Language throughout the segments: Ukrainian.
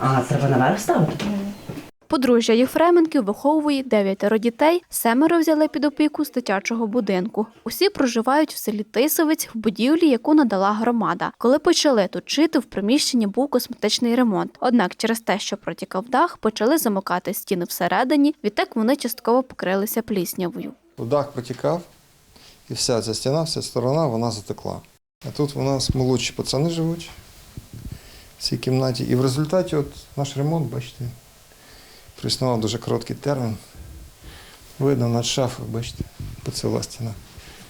А, треба наверх ставити? Подружжя Єфременків виховує дев'ятеро дітей, семеро взяли під опіку з дитячого будинку. Усі проживають в селі Тисовець в будівлі, яку надала громада. Коли почали тут жити, в приміщенні був косметичний ремонт. Однак через те, що протікав дах, почали замикати стіни всередині. Відтак вони частково покрилися пліснявою. Дах протікав, і вся ця стіна, вся сторона, вона затекла. А тут у нас молодші пацани живуть цій кімнаті. І в результаті от наш ремонт, бачите, проіснував дуже короткий термін. Видно над шафою, бачите, поціла стіна.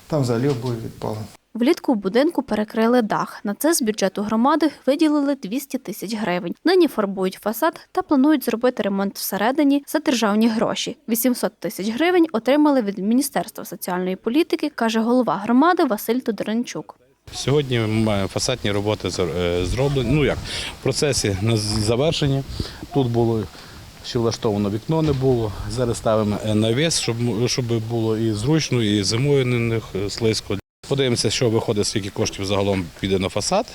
Там взагалі обоє відпали. Влітку в будинку перекрили дах. На це з бюджету громади виділили 200 тисяч гривень. Нині фарбують фасад та планують зробити ремонт всередині за державні гроші. 800 тисяч гривень отримали від Міністерства соціальної політики, каже голова громади Василь Тодоренчук. Сьогодні ми маємо фасадні роботи е, зроблені. Ну як в процесі на завершенні. Тут було ще влаштовано вікно не було. Зараз ставимо е, навіс, щоб, щоб було і зручно, і зимою не не слизько. Подивимося, що виходить, скільки коштів загалом піде на фасад.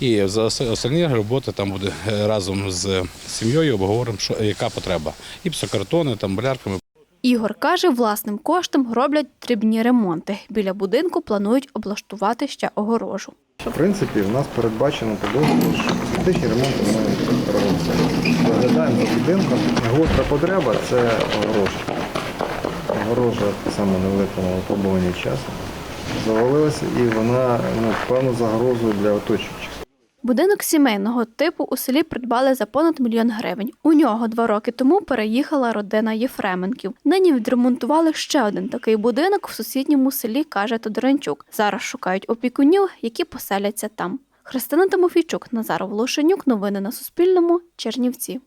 І за остальні роботи там буде е, разом з сім'єю обговоримо, що яка потреба. І псокартони, там болярками. Ігор каже, власним коштом роблять дрібні ремонти. Біля будинку планують облаштувати ще огорожу. В принципі, в нас передбачено по договору, що косметичні ремонти ми робимо. Доглядаємо за будинком. Гостра потреба це огорожа. Огорожа так само не виконала часу. Завалилася і вона ну, певну загрозу для оточуючих. Будинок сімейного типу у селі придбали за понад мільйон гривень. У нього два роки тому переїхала родина Єфременків. Нині відремонтували ще один такий будинок в сусідньому селі, каже Тодоренчук. Зараз шукають опікунів, які поселяться там. Христина Тимофійчук, Назар Волошенюк. Новини на Суспільному. Чернівці.